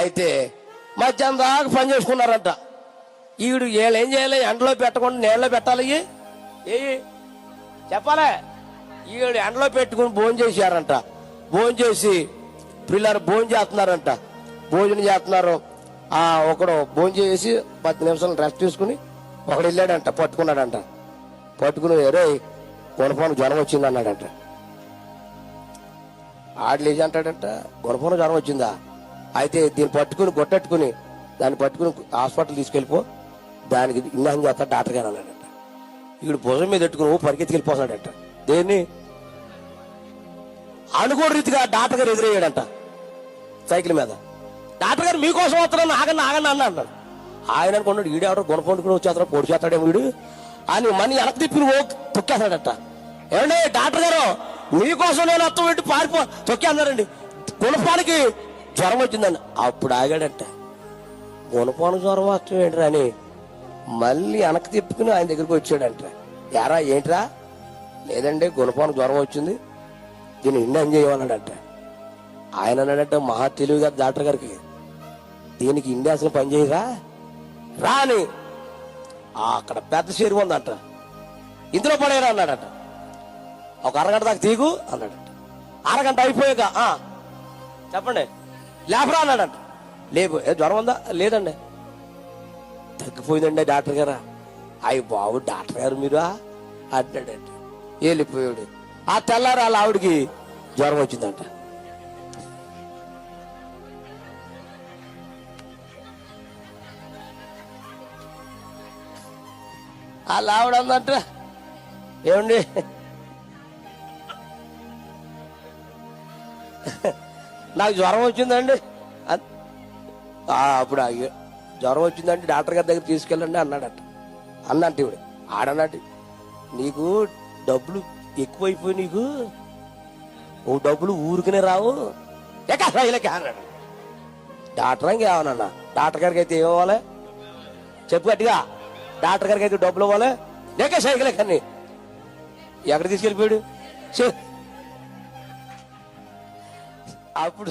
అయితే మధ్యాహ్నం దాకా పని చేసుకున్నారంట. ఈడు ఏం చేయాలి? ఎండలో పెట్టకుండా నీళ్ళలో పెట్టాలి ఏ చెప్పాలే. ఈడు ఎండలో పెట్టుకుని భోజనం చేశారంట. భోజనం చేసి పిల్లలు భోజనం చేస్తున్నారంట. భోజనం చేస్తున్నారు. ఆ ఒకడు భోజనం చేసి పది నిమిషాలు రెస్ట్ తీసుకుని ఒకడు వెళ్ళాడంట పట్టుకున్నాడంట. పట్టుకుని రే గుణపాను జ్వరం వచ్చింది అన్నాడంట ఆడు లేచి అంటాడంట గుణపాను జ్వరం వచ్చిందా? అయితే దీన్ని పట్టుకుని గొట్టట్టుకుని దాన్ని పట్టుకుని హాస్పిటల్ తీసుకెళ్ళిపో. దానికి ఇన్నాం చేస్తా డాక్టర్ గారు అన్నాడంట. ఇక్కడ భుజం మీద పెట్టుకుని ఓ దేన్ని? అనుకోని రీతిగా డాక్టర్ గారు ఎదురయ్యాడంట. సైకిల్ మీద. డాక్టర్ గారు మీకోసం వస్తున్నాను ఆగండి ఆగండి అన్న అన్నాడు. ఆయన అనుకున్నాడు ఈడు ఎవడో గుణపండుకుని వచ్చేస్తాడు పొడి చేస్తాడేమో వీడు అని మన వెనక్కి తిప్పి ఓ తొక్కేస్తాడట. ఏమండి డాక్టర్ గారు మీకోసం నేను అత్తం పెట్టి పారిపో తొక్కేస్తున్నారండి. గుణపానికి జ్వరం వచ్చిందని. అప్పుడు ఆగాడట. గుణపోన జ్వరం వస్తుంది ఏంట్రా అని మళ్ళీ వెనక్కి తిప్పుకుని ఆయన దగ్గరికి వచ్చాడంట. యారా ఏంట్రా? లేదండి గుణపోన జ్వరం వచ్చింది. దీన్ని ఇండియన్ చేయమన్నాడంట ఆయన అన్నాడంట మహా తెలివి గారు డాక్టర్ గారికి. దీనికి ఇండియా అసలు పని చేయరా? అక్కడ పెద్ద చెరువు ఉందంట. ఇందులో పడేరా అన్నాడట. ఒక అరగంట దాకా తీగు అన్నాడట. అరగంట అయిపోయాక చెప్పండి. లేపరా అన్నాడంట. లేపు ఏ జ్వరం ఉందా? లేదండి. తగ్గిపోయిందండి డాక్టర్ గారా. అయ్యి బాబు డాక్టర్ గారు మీరు? అన్నాడంట. వెళ్ళిపోయాడు. ఆ తెల్లారు వాళ్ళ ఆవిడికి జ్వరం వచ్చిందంట. వాళ్ళ ఆవిడ అందంట. ఏమండి? నాకు జ్వరం వచ్చిందండి. అప్పుడు జ్వరం వచ్చిందండి డాక్టర్ గారి దగ్గర తీసుకెళ్ళండి అన్నాడట. అన్నట్టు ఇవిడు ఆడన్నట్టు నీకు డబ్బులు ఎక్కువైపోయి నీకు ఓ డబ్బులు ఊరికనే రావు. ఎక్క అన్నాడు. డాక్టర్ ఇంకేమన్నా డాక్టర్ గారికి అయితే ఏమవ్వాలి చెప్పు గట్టిగా. డాక్టర్ గారికి అయితే డబ్బులు ఇవ్వాలి. లేక సైకిల్ ఎక్కని ఎక్కడ తీసుకెళ్ళిపోయాడు? అప్పుడు